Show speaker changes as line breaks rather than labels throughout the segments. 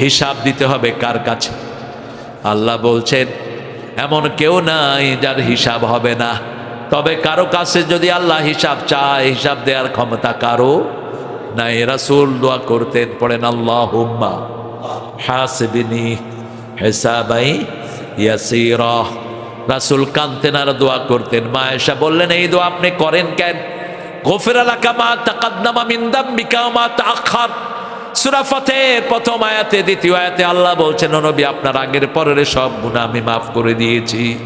হিসাব দিতে হবে কার কাছে। আল্লাহ বলছেন, এমন কেউ নাই যার হিসাব হবে না। তবে কারও কাছে যদি আল্লাহ হিসাব চায়, হিসাব দেওয়ার ক্ষমতা কারও নাই। রাসূল দোয়া করতেন, পড়েন আল্লাহ হুম্মা হাসিবিনি হেসাবাই ইয়াসিরা। রাসূল কান্তেন আর দোয়া করতেন। মা এসা বললেন, এই দোয়া আপনি করেন কেন? গোফের এলাকা মা তাকাদ্দামা মিন দাম্বিকা ওয়া মা তাআখার। সূরা ফাতের প্রথম আয়াতে, দ্বিতীয় আয়াতে আল্লাহ বলছেন, "ও নবী, আপনার আগের পরের সব গুনাহ আমি মাফ করে দিয়েছি।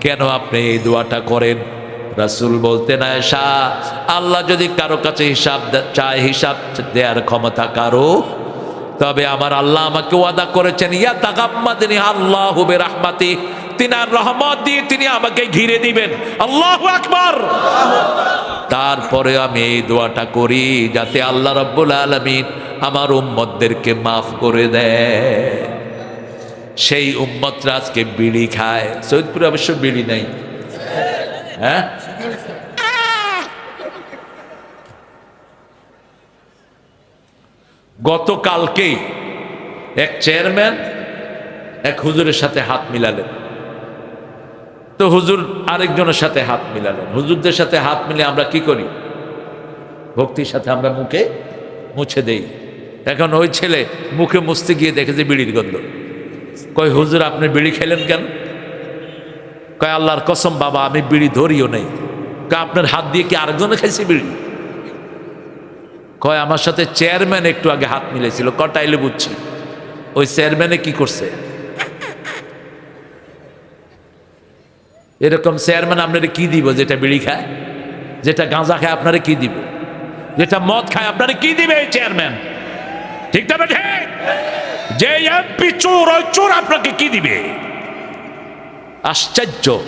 কেন আপনি এই দোয়াটা করেন? রাসূল বলতেন, আয়েশা, আল্লাহ যদি কারও কাছে হিসাব চায়, হিসাব দেওয়ার ক্ষমতা কারও, তবে আমার আল্লাহ আমাকে ওয়াদা করেছেন ইয়া তাগাম্মাদিনী আল্লাহ হুবে রাহমাতি তিনার রহমত দিয়ে তিনি আমাকে ঘিরে দিবেন। আল্লাহ আকবর। তারপরে আমি এই দোয়াটা করি যাতে আল্লাহ রব্বুল আলমিন আমার উম্মতদেরকে মাফ করে দেয়। সেই উম্মতরা আজকে বিড়ি খায়। সৈয়দপুরে অবশ্য বিড়ি নেই। হ্যাঁ? গতকালকেই এক চেয়ারম্যান এক হুজুরের সাথে হাত মিলালেন। তো হুজুর আরেকজনের সাথে হাত মিলালেন। হুজুরদের সাথে হাত মিলে আমরা কি করি? ভক্তির সাথে আমরা মুখে মুছে দেই। এখন ওই ছেলে মুখে মুছতে গিয়ে দেখে যে বিড়ির গন্ধ। কয়, হুজুর, আপনি বিড়ি খেলেন কেন? কয়, আল্লাহর কসম বাবা, আমি বিড়ি ধরিও নেই। কয়, আপনার হাত দিয়ে কি আরেকজনে খাইছে বিড়ি? কয়, আমার সাথে চেয়ারম্যান একটু আগে হাত মিলেছিল কটাইলে বুঝছি। ওই চেয়ারম্যানে কি করছে? এরকম চেয়ারম্যান আপনারা কি দিব? যেটা বিড়ি খায়, যেটা গাঁজা খায় আপনারা কি দিব? যেটা মদ খায় আপনারা কি দিবে এই চেয়ারম্যান? ঠিক তবে ঠিক যে এমপি চোর, ওই চোর আপনাকে কি দিবে? আশ্চর্য।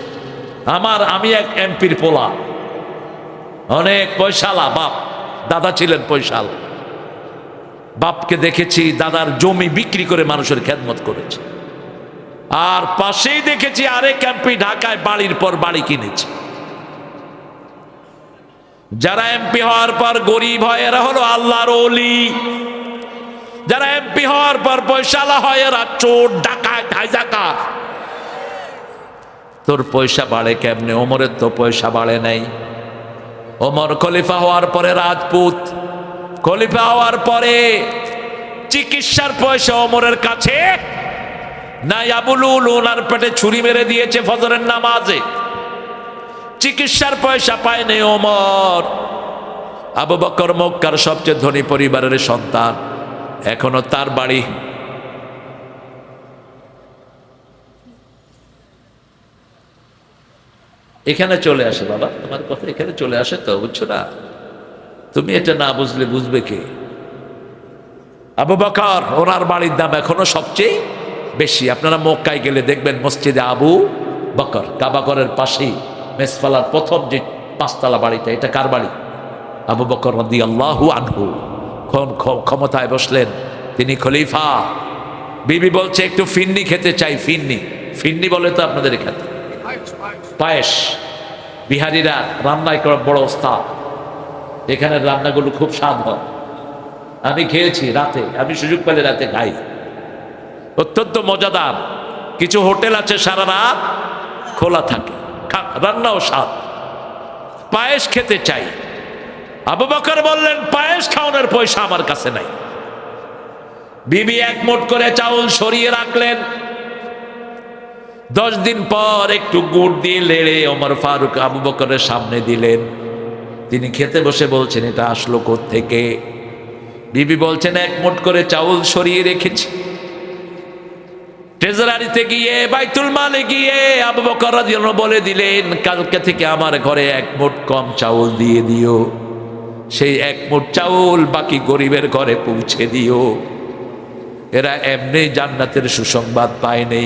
আমার, আমি এক এমপির পোলা। অনেক পয়সালা, বাপ। দাদা ছিলেন পয়সাল। বাপকে দেখেছি, দাদার জমি বিক্রি করে মানুষের খেদমত করেছে। আর পাশেই দেখেছি আরেক এমপি ঢাকায় বাড়ির পর বাড়ি কিনেছে। যারা এমপি হওয়ার পর গরিব হয়, এরা হলো আল্লাহর অলি যারা এমপি হওয়ার পর পয়সালা হয়, এরা চোর ডাকায় হাইজাকার। তোর পয়সা বাড়ে কেমনে? ওমরের তো পয়সা বাড়ে নাই। ওমর খলিফা হওয়ার পরে রাজপুত। খলিফা হওয়ার পরে চিকিৎসার পয়সা ওমরের কাছে। নাই আবুলুল ওনার পেটে ছুরি মেরে দিয়েছে ফজরের নামাজে। চিকিৎসার পয়সা পায় নাই ওমর। আবু বকর মক্কার সবচেয়ে ধনী পরিবারের সন্তান, এখনও তার বাড়ি। এখানে চলে আসে বাবা, তোমার কথা এখানে চলে আসে তো, বুঝছ না? তুমি এটা না বুঝলে বুঝবে কে? আবু বকর, ওনার বাড়ির দাম এখনও সবচেয়ে বেশি। আপনারা মক্কায় গেলে দেখবেন মসজিদে আবু বকর কাবাকরের পাশেই মেসফালার প্রথম যে পাঁচতলা বাড়িটা, এটা কার বাড়ি? আবু বকর রদি আল্লাহু আনহু ক্ষমতায় বসলেন। তিনি খলিফা। বিবি বলছে, একটু ফিন্নি খেতে চাই, ফিন্নি। ফিন্নি বলে তো আপনাদের এখানে। পায়েস। বিহারিরা রান্নায় করা বড় ওস্তাদ। এখানের রান্নাগুলো খুব স্বাদ হয়। আমি খেয়েছি রাতে। আমি সুযোগ পেলে রাতে খাই। অত্যন্ত মজাদার। কিছু হোটেল আছে সারা রাত খোলা থাকে। রান্নাও স্বাদ। পায়েস খেতে চাই। আবু বকর বললেন, পায়েস খাওয়ানোর পয়সা আমার কাছে নাই। বিবি এক মোট করে চাউল সরিয়ে রাখলেন। দশ দিন পর একটু গুড় দিয়ে লেড়ে ওমর ফারুক আবু বকরের সামনে দিলেন। তিনি খেতে বসে বলছেন, এটা আসলো থেকে বিবি বলছেন এক মোট করে চাউল সরিয়ে রেখেছি। ট্রেজারারিতে গিয়ে, বাইতুল মালে গিয়ে আবু বকর বলে দিলেন, কালকে থেকে আমার ঘরে এক মোট কম চাউল দিয়ে দিও। সেই এক মোট চাউল বাকি গরিবের ঘরে পৌঁছে দিও। এরা এমনি জান্নাতের সুসংবাদ পায়নি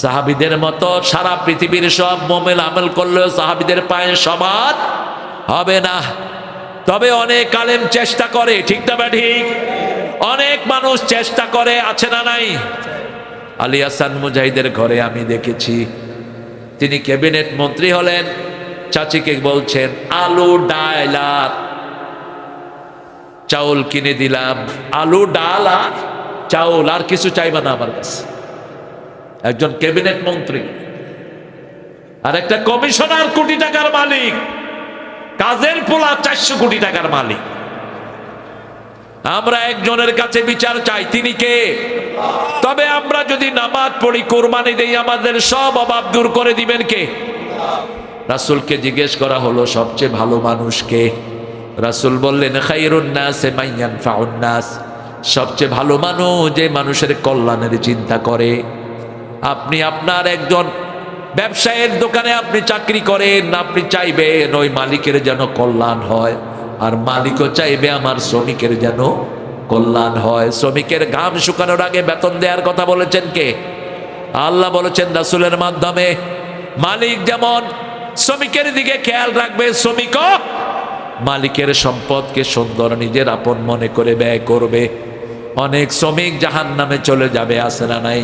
সাহাবিদের মতো সারা পৃথিবীর সব মোমেল আমল করলেও সাহাবিদের পায়ে সমান হবে না। তবে অনেক আলেম চেষ্টা করে, ঠিক না ঠিক? অনেক মানুষ চেষ্টা করে, আছে না নাই? আলী হাসান মুজাহিদের ঘরে আমি দেখেছি। তিনি ক্যাবিনেট মন্ত্রী হলেন। চাচিকে বলছেন, আলু ডাল আর চাউল কিনে দিলাম। আলু ডাল আর চাউল, আর কিছু চাইবে না আমার কাছে। একজন ক্যাবিনেট মন্ত্রী। আর একটা কমিশনার কোটি টাকার মালিক। কাজের পোলা চারশো কোটি টাকার মালিক। আমরা একজনের কাছে বিচার চাই, তিনি কে? তবে আমরা যদি নামাজ পড়ি, কোরবানি দেই, আমাদের সব অভাব দূর করে দিবেন কে? রাসূলকে জিজ্ঞেস করা হলো, সবচেয়ে ভালো মানুষ কে? রাসূল বললেন নাস। সবচেয়ে ভালো মানুষ যে মানুষের কল্যাণের চিন্তা করে। আপনি আপনার একজন ব্যবসায়ের দোকানে আপনি চাকরি করেন, আপনি চাইবেন ওই মালিকের যেন কল্যাণ হয়। আর মালিকও চাইবে আমার শ্রমিকের যেন কল্যাণ হয়। শ্রমিকের ঘাম শুকানোর আগে বেতন দেওয়ার কথা বলেছেন কে? আল্লাহ বলেছেন রাসুলের মাধ্যমে মালিক যেমন শ্রমিকের দিকে খেয়াল রাখবে শ্রমিকও মালিকের সম্পদকে সুন্দর নিজের আপন মনে করে ব্যয় করবে। অনেক শ্রমিক জাহান নামে চলে যাবে আসে না নাই?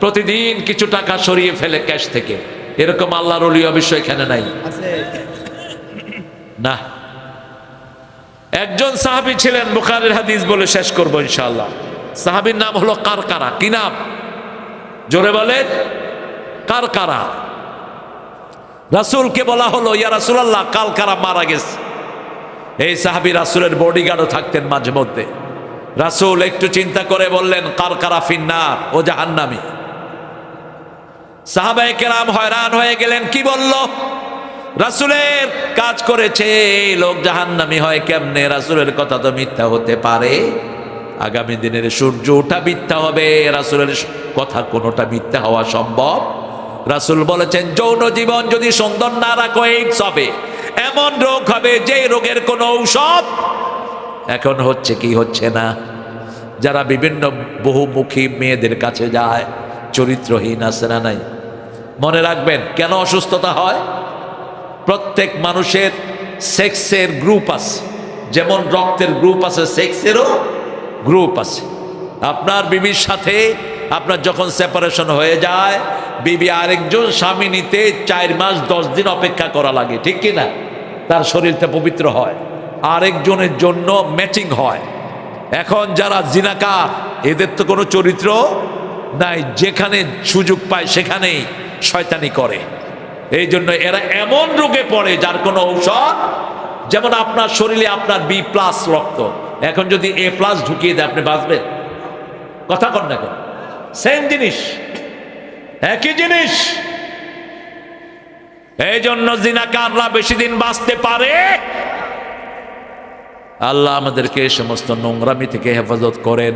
প্রতিদিন কিছু টাকা সরিয়ে ফেলে ক্যাশ থেকে। এরকম আল্লাহর অলি অবশ্য এখানে নাই। না। একজন সাহাবি ছিলেন, বুখারের হাদিস বলে শেষ করব ইনশাআল্লাহ। সাহাবির নাম হলো কারকারা। কি নাম? জোরে বলেন, কারকারা। রাসূলকে বলা হলো, ইয়া রাসূলুল্লাহ কালকারা মারা গেছে। এই সাহাবি রাসূলের বডিগার্ডও থাকতেন মাঝে মধ্যে। রাসূল একটু চিন্তা করে বললেন, কারকারা ফিন্নার, ও জাহান্নামী। সাহাবায়ে কেরাম হয়রান হয়ে গেলেন। কি বলল? রাসূলের কাজ করেছে লোক জাহান্নামী হয় কেমনে? রাসূলের কথা তো মিথ্যা হতে পারে। আগামী দিনের সূর্য ওঠা মিথ্যা হবে, রাসূলের কথা কোনোটা মিথ্যা হওয়া সম্ভব? রাসুল বলেছেন, যৌন জীবন যদি সুন্দর না রাখো এইডস হবে। এমন রোগ হবে যে রোগের কোনো ঔষধ এখন হচ্ছে কি হচ্ছে না। যারা বিভিন্ন বহুমুখী মেয়েদের কাছে যায়, চরিত্রহীন আছে না নাই? মনে রাখবেন, কেন অসুস্থতা হয়? প্রত্যেক মানুষের সেক্সের গ্রুপ আছে। যেমন রক্তের গ্রুপ আছে, সেক্সেরও গ্রুপ আছে। আপনার বিবির সাথে আপনার যখন সেপারেশন হয়ে যায়, বিবি আরেকজন স্বামী নিতে চার মাস দশ দিন অপেক্ষা করা লাগে, ঠিক কি না? তার শরীরটা পবিত্র হয়। আরেকজনের জন্য ম্যাচিং হয়। এখন যারা জিনাকার, এদের তো কোনো চরিত্র নাই। যেখানে সুযোগ পায় সেখানেই শয়তানি করে। এই জন্য এরা এমন রোগে পড়ে যার কোনো ঔষধ, যেমন আপনার শরীরে আপনার বি প্লাস রক্ত। এখন যদি এ প্লাস ঢুকিয়ে দেয়, আপনি বাঁচবেন? কথা কর না কেন? সেম জিনিস, একই জিনিস। এই জন্য জিনাকাররা বেশি দিন বাঁচতে পারে। আল্লাহ আমাদেরকে সমস্ত নোংরামি থেকে হেফাজত করেন।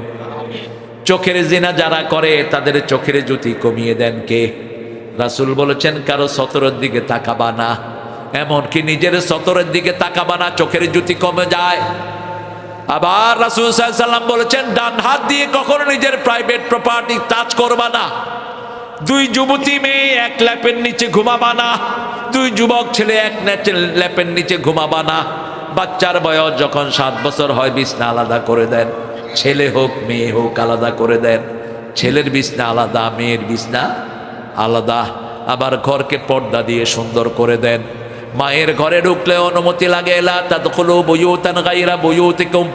চোখের জিনা যারা করে, তাদের চোখের জ্যোতি কমিয়ে দেন কে? রাসুল বলেছেন, কারও সতরের দিকে তাকাবা না। এমনকি নিজের সতরের দিকে তাকাবা না, চোখের জ্যোতি কমে যায়। আবার রাসুল সাল্লাম বলেছেন, ডান হাত দিয়ে কখনো নিজের প্রাইভেট প্রপার্টি টাচ করবা না। দুই যুবতী মেয়ে এক ল্যাপের নিচে ঘুমাবা না। দুই যুবক ছেলে এক ল্যাপের নিচে ঘুমাবা না। বাচ্চার বয়স যখন সাত বছর হয়, বিছনা আলাদা করে দেন। ছেলে হোক, মেয়ে হোক, আলাদা করে দেন। ছেলের বিছনা আলাদা, মেয়ের বিছনা আলাদা। আবার ঘরকে পর্দা দিয়ে সুন্দর করে দেন। মায়ের ঘরে ঢুকলে অনুমতি লাগে, লা তাদখুলু বুয়ুতান গায়রা বুয়ুতিকুম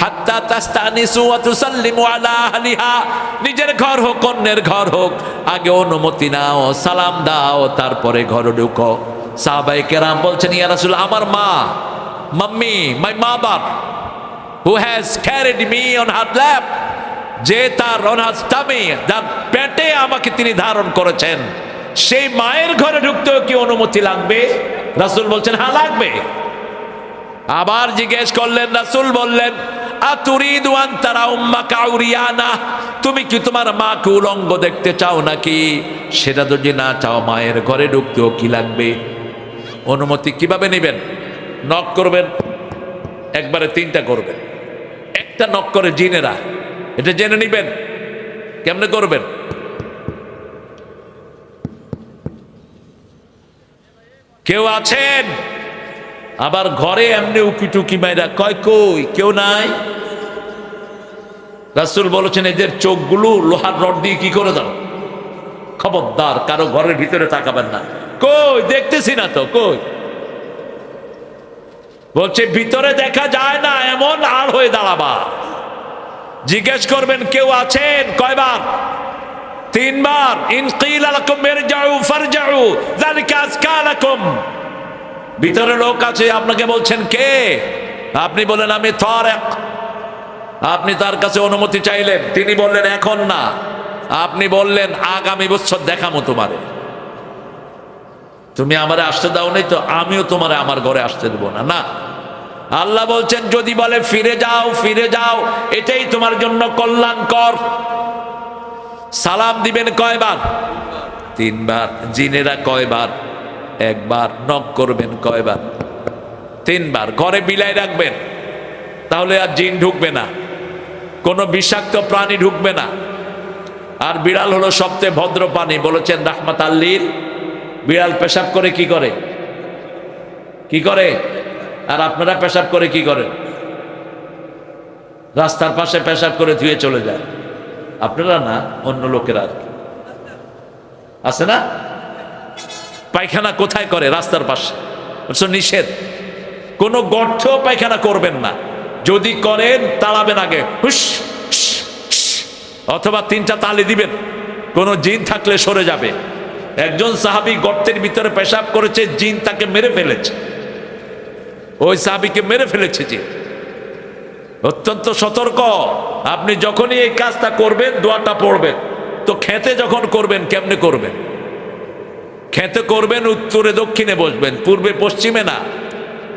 হাত্তা তাস্তানিসু ওয়া তুসাল্লিমু আলা আহলিহা। নিজের ঘর হোক, অন্যের ঘর হোক, আগে অনুমতি নাও, সালাম দাও, তারপরে ঘরে ঢুকো। সাহাবায়ে কেরাম বলছেন, ইয়া আমার মা, মাম্মি, মাই মা বাপ who has carried me on her lap যে তার অনাজ তামে যার পেটে আমাকে তিনি ধারণ করেছেন, সেই মায়ের ঘরে ঢুকতেও কি অনুমতি লাগবে? রাসুল বলছেন হ্যাঁ লাগবে। আবার জিজ্ঞেস করলেন, রাসুল বললেন আতুরিদুয়ান তারা উম্মা কাউরিয়ানা তুমি কি তোমার মাকে উলঙ্গ দেখতে চাও নাকি? সেটা যদি না চাও, মায়ের ঘরে ঢুকতেও কি লাগবে? অনুমতি কীভাবে নেবেন? নক করবেন, একবারে তিনটা করবেন। একটা নক করে জিনেরা এটা জেনে নিবেন। কেমনে করবেন? কেউ আছেন? আবার ঘরে এমনি উকি টুকি মাইরা কয়, কই, কেউ নাই? রাসুল বলেছেন, এদের চোখগুলো লোহার রড দিয়ে কি করে দাও খবরদার, কারও ঘরের ভিতরে তাকাবেন না। কই, দেখতেছি না তো, কই? বলছে, ভিতরে দেখা যায় না, এমন আর হয়ে দাঁড়াবা। জিজ্ঞেস করবেন, কেউ আছেন? কয়বার? তিনবার। ইন কিলা লাকুম ইরজাউ ফারজাউ, যালিকা আজকা লাকুম। ভিতরে লোক আছে, আপনাকে বলছেন, কে? আপনি বলেন, আমি তারেক। আপনি তার কাছে অনুমতি চাইলেন, তিনি বললেন, এখন না। আপনি বললেন, আগামী বছর দেখামো তোমারে। তুমি আমারে আসতে দাও নাই তো, আমিও তোমারে আমার ঘরে আসতে দেবো না। না। আল্লাহ বলছেন, যদি বলে ফিরে যাও ফিরে যাও, এটাই তোমার জন্য কল্যাণকর। সালাম দিবেন কয়বার? তিনবার। জিনেরা কয়বার? একবার। নক করবেন কয়বার? তিনবার। ঘরে বিলাই রাখবেন। তাহলে আর জিন ঢুকবে না। কোনো বিষাক্ত প্রাণী ঢুকবে না। আর বিড়াল হলো সবচেয়ে ভদ্র প্রাণী, বলেছেন রাহমাত আল্লির বিড়াল পেশাব করে কি করে? কি করে? আর আপনারা পেশাব করে কি করেন? রাস্তার পাশে পেশাব করে ধুয়ে চলে যায়। আপনারা না, অন্য লোকেরা আর কি। আছে না? পায়খানা কোথায় করে রাস্তার পাশে? নিষেধ। কোনো গর্তেও পায়খানা করবেন না। যদি করেন, তাড়াবেন আগে। হুস। অথবা তিনটা তালি দিবেন। কোনো জিন থাকলে সরে যাবে। একজন সাহাবি গর্তের ভিতরে পেশাব করেছে, জিন তাকে মেরে ফেলেছে। ওই সাহাবিকে মেরে ফেলেছে যে। অত্যন্ত সতর্ক। আপনি যখনই এই কাজটা করবেন, দোয়াটা পড়বেন। তো খেতে যখন করবেন, কেমনে করবেন? খেতে করবেন, উত্তরে দক্ষিণে বসবেন, পূর্বে পশ্চিমে না।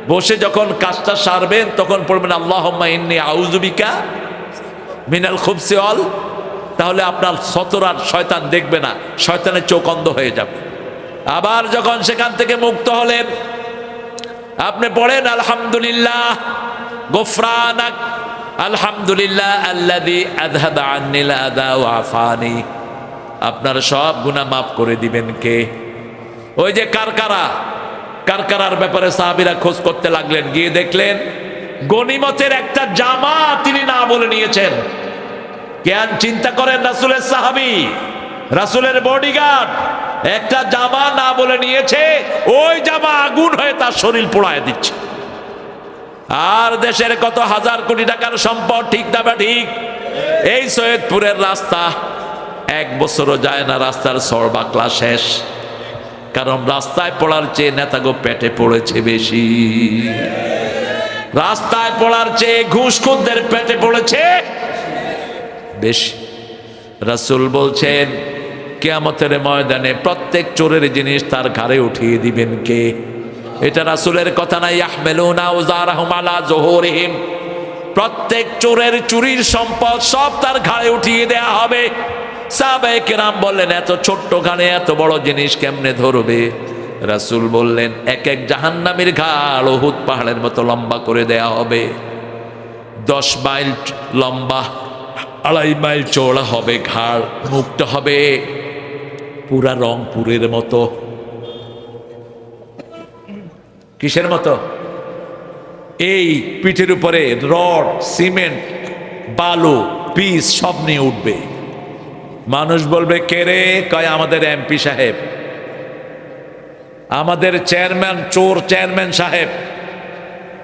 বসে যখন কাজটা সারবেন, তখন পড়বেন আল্লাহ আউজুবিকা মিনাল খুবসি অল তাহলে আপনার সতর আর শয়তান দেখবে না, শয়তানের চোখ অন্ধ হয়ে যাবে। আবার যখন সেখান থেকে মুক্ত হলেন আপনি পড়েন, আলহামদুলিল্লাহ, গোফরানাক, আলহামদুলিল্লাহ আল্লাদি আযহাবা আন্নিল আদা ওয়া আফানি। আপনার সব গুনাহ মাফ করে দিবেন কে? ওই যে কারকারা, কারকারার ব্যাপারে সাহাবিরা খোঁজ করতে লাগলেন, গিয়ে দেখলেন, গনিমতের একটা জামা তিনি না বলে নিয়েছেন। কেন চিন্তা করেন রাসুলের সাহাবি? রাসুলের বডিগার্ড একটা জামা না বলে নিয়েছে, ওই জামা আগুন হয়ে তার শরীর পোড়ায় দিচ্ছে। আর দেশের কত হাজার কোটি টাকার সম্পদ, ঠিক না বা ঠিক? এই সৈয়দপুরের রাস্তা এক বছরও যায় না, রাস্তার সর বাকলা শেষ। কারণ রাস্তায় পড়ার চেয়ে নেতাগো পেটে পড়েছে বেশি। রাস্তায় পড়ার চেয়ে ঘুষখুরদের পেটে পড়েছে বেশি। রাসূল বলছেন কেয়ামতের ময়দানে প্রত্যেক চোরের জিনিস তার ঘাড়ে উঠিয়ে দিবেন কে? এটা রাসূলের কথা নাই ইয়াহমেলুনা উজারাহুম আলা জুহুরিহিম। প্রত্যেক চোরের চুরির সম্পদ সব তার ঘাড়ে উঠিয়ে দেয়া হবে। সাহাবায়ে কেরাম বললেন, এত ছোট্ট ঘাড়ে এত বড় জিনিস কেমনে ধরবে? রাসূল বললেন, এক এক জাহান্নামীর ঘাড় উহুদ পাহাড়ের মতো লম্বা করে দেয়া হবে। দশ মাইল লম্বা, আড়াই মাইল চওড়া হবে, ঘাড় মুখটা হবে। পুরা রংপুরের মতো। কিসের মতো? এই পিঠের উপরে রড, সিমেন্ট, বালু, পিস সব নিয়ে উঠবে। মানুষ বলবে, কে রে? কয়, আমাদের এমপি সাহেব। আমাদের চেয়ারম্যান, চোর চেয়ারম্যান সাহেব।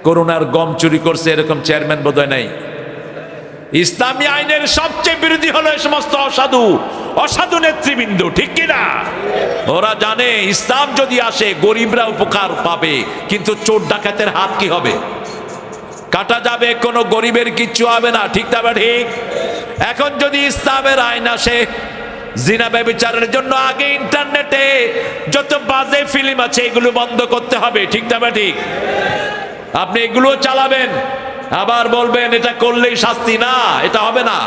করোনার গম চুরি করছে, এরকম চেয়ারম্যান বোধহয় নাই। ইসলামী আইনের সবচেয়ে বিরোধী হলো এই সমস্ত অসাধু অসাধু নেতৃবৃন্দ, ঠিক কিনা? ওরা জানে ইসলাম যদি আসে, গরিবরা উপকার পাবে, কিন্তু চোর ডাকাতের হাত কি হবে? কাটা যাবে, কোনো গরিবের কিচ্ছু হবে না, ঠিক না ঠিক? এখন যদি ইসলামের আইন আসে, জিনা ব্যবচারের জন্য আগে ইন্টারনেটে যত বাজে ফিল্ম আছে, এগুলো বন্ধ করতে হবে, ঠিক না ঠিক? আপনি এগুলো চালাবেন। আবার বলবেন, এটা করলেই শাস্তি না, এটা হবে না।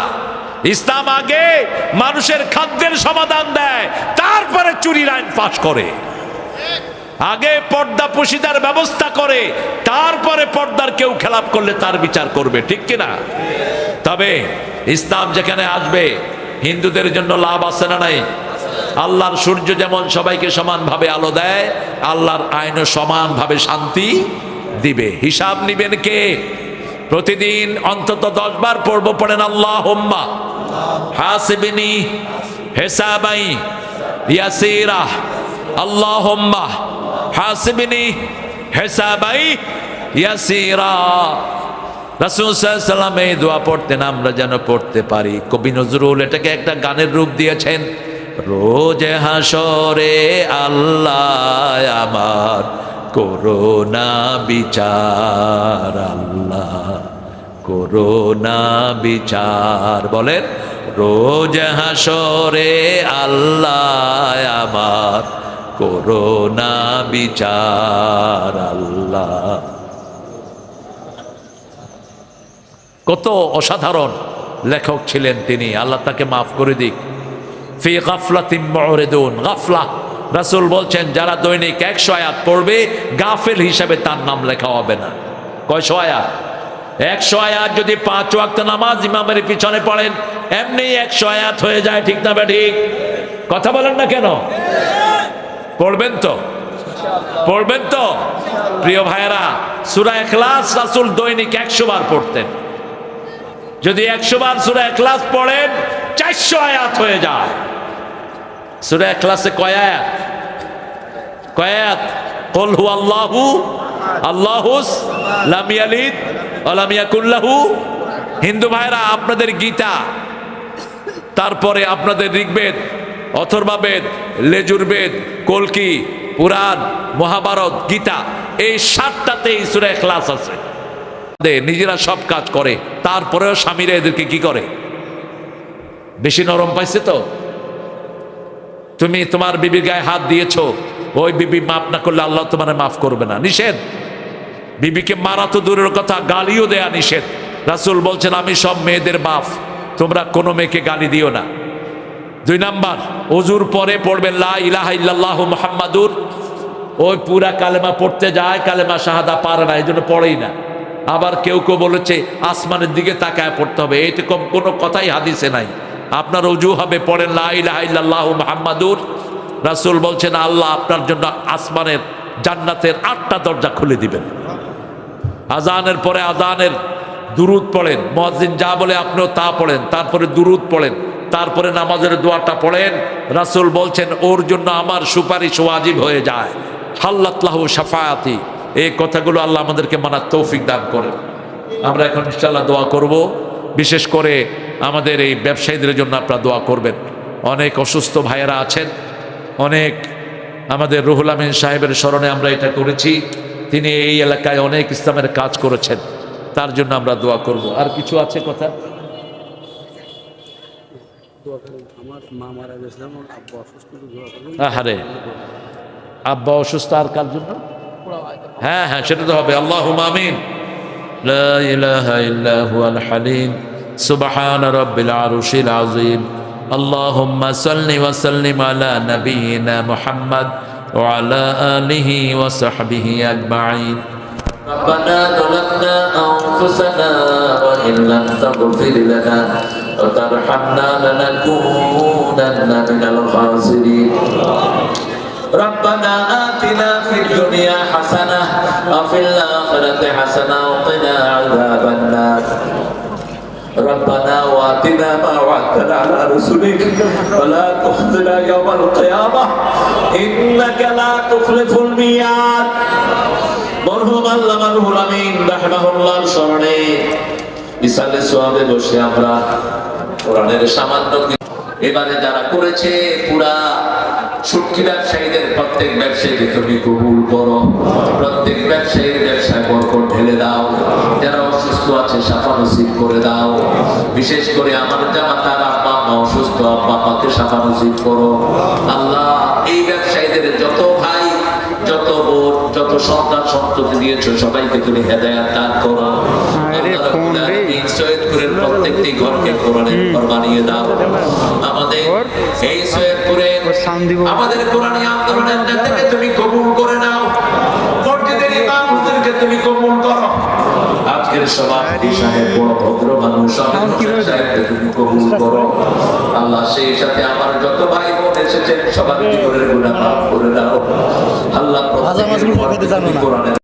ইসলাম আগে মানুষের খাদ্যের সমাধান দেয়, তারপরে চুরির আইন পাশ করে। আগে পর্দা পুশিদার ব্যবস্থা করে, তারপরে পর্দার কেউ খেলাপ করলে তার বিচার করবে, ঠিক কিনা? তবে ইসলাম যেখানে আসবে, হিন্দুদের জন্য লাভ আছে না নাই? আল্লাহর সূর্য যেমন সবাইকে সমানভাবে আলো দেয়, আল্লাহর আইনও সমানভাবে শান্তি দিবে। হিসাব নিবেন কে? প্রতিদিন অন্তত দশ বার পড়ব, পড়েন আল্লাহ হোম্মা হাসিবিনি, হেসাবাই, ইয়াসিরা। আল্লাহ হোম্মা হাসিবিনি, হেসাবাই, ইয়াসিরা। রাসুল সাল্লাম এই দোয়া পড়তেন, আমরা যেন পড়তে পারি। কবি নজরুল এটাকে একটা গানের রূপ দিয়েছেন, রোজ হাসরে আল্লাহ আমার করোনা বিচার, আল্লাহ। করোনা বিচার, বলেন, রোজ হাসরে আল্লাহ আমার। করোনা বিচার, আল্লাহ। কত অসাধারণ লেখক ছিলেন তিনি। আল্লাহ তাকে মাফ করে দিক। ফি গাফলা তিম্মরেদুন গাফলা। রাসুল বলছেন, যারা দৈনিক একশো আয়াত পড়বে, গাফেল হিসাবে তার নাম লেখা হবে না। কয়শো আয়াত? একশো আয়াত যদি পাঁচ ওয়াক্ত নামাজ ইমামের পিছনে পড়েন, এমনি একশো আয়াত হয়ে যায়, ঠিক না ঠিক কথা বলেন না কেন? পড়বেন তো? পড়বেন তো? প্রিয় ভাইয়েরা, সুরা এখলাস রাসুল দৈনিক একশো বার পড়তেন। যদি একশো বার সুরা এখলাস পড়েন, চারশো আয়াত হয়ে যায়। সুরা এখলাসে কয় আয়াত? কয় আয়াত? কল হু আল্লাহু আল্লাহুস লাম ইয়ালিদ ওয়া লাম ইয়াকুল্লাহু হিন্দু ভাইরা আপনাদের গীতা, তারপরে আপনাদের ঋগ্বেদ অথর্বাবেদ লেজুর বেদ, কলকি, পুরাণ, মহাভারত, গীতা, এই সাতটাতে ইসুরা ক্লাস আছে। নিজেরা সব কাজ করে, তারপরেও স্বামীরা এদেরকে কি করে? বেশি নরম পাইছে তো? তুমি তোমার বিবির গায়ে হাত দিয়েছ, ওই বিবি মাফ না করলে আল্লাহ তোমার মাফ করবে না। নিষেধ। বিবিকে মারা তো দূরের কথা, গালিও দেয়া নিষেধ। রাসুল বলছেন, আমি সব মেয়েদের বাপ তোমরা কোনো মেয়েকে গালি দিও না। দুই নাম্বার, অজুর পরে পড়বেন লা ইলাহা ওই পুরা কালেমা পড়তে যায়, কালেমা শাহাদা পারে না এই জন্য পড়েই না। আবার কেউ কেউ বলেছে, আসমানের দিকে তাকায় পড়তে হবে। এইরকম কোনো কথাই হাদিসে নাই। আপনার অজু হবে পড়েন লা ইলাহা ইল্লাল্লাহু রাসূল বলছেন, আল্লাহ আপনার জন্য আসমানের, জান্নাতের আটটা দরজা খুলে দিবেন। আজানের পরে আজানের দুরুদ পড়েন। মহাজিন যা বলে আপনিও তা পড়েন। তারপরে দুরুদ পড়েন। তারপরে নামাজের দোয়াটা পড়েন। রাসুল বলছেন, ওর জন্য আমার সুপারিশ ওয়াজিব হয়ে যায়। হাল্লাতলাহু সাফায়াতি এই কথাগুলো আল্লাহ আমাদেরকে মানার তৌফিক দান করেন। আমরা এখন ইনশাল্লাহ দোয়া করব। বিশেষ করে আমাদের এই ব্যবসায়ীদের জন্য আপনারা দোয়া করবেন। অনেক অসুস্থ ভাইয়েরা আছেন, অনেক আমাদের রুহুল আমিন সাহেবের স্মরণে আমরা এটা করেছি। তিনি এই এলাকায় অনেক ইসলামের কাজ করেছেন, তার জন্য আমরা দোয়া করব। আর কিছু আছে কথা? আহারে, আব্বা অসুস্থ আর কার জন্য? হ্যাঁ হ্যাঁ সেটা তো হবে। আল্লাহ মামিন লা سبحان رب العرش العظيم اللهم صل وسلم على نبينا محمد وعلى آله وصحبه أجمعين ربنا ظلمنا أنفسنا وإن لم تغفر لنا وترحمنا لنكونن من الخاسرين ربنا آتنا في الدنيا حسنة وفي الآخرة حسنة وقنا عذاب النار ربنا واتنا ما وعدتنا على رسلك ولا تخزنا يوم القيامة إنك لا تخلف الميعاد মরহুম আল্লামা রুহুল আমিন রাহিমাহুল্লাহর স্মরণে বিশালে সোয়াবে বসে আমরা কোরআনের সামান্য কিছু- এবারে যারা করেছে পুরা সুটকি ব্যবসায়ীদের প্রত্যেক ব্যবসায়ীকে তুমি কবুল করো। প্রত্যেক ব্যবসায়ীর ব্যবসায় বরকত ঢেলে দাও। যারা অসুস্থ আছে সাফা নসিব করে দাও। বিশেষ করে আমার জামাতার আব্বা আম্মা অসুস্থ আব্বা আম্মাকে সাফা নসিব করো। আল্লাহ এই ব্যবসায়ীদের যত ভাই যত বোন যত সন্তান সন্ততি দিয়েছ সবাইকে তুমি হেদায়াত দান করো। সৈয়দপুরের প্রত্যেকটি ঘরকে কোরআনের ঘর বানিয়ে দাও। আমাদের এই
দিব।
আমাদের কোরআনী আন্দোলনের নেতাকে তুমি কবুল করে নাও। মসজিদের ইমামদেরকে তুমি কবুল করো। আজকের সভাপতি সাহেব বড় ভদ্র মানুষ
সাউন্ড কীভাবে দেয়?
সাহেবকে তুমি কবুল করো। আল্লাহ সেই সাথে আমার যত ভাই বোন এসেছেন সবার জীবনের গুণা মাফ করে দাও। আল্লাহ। কোরআনের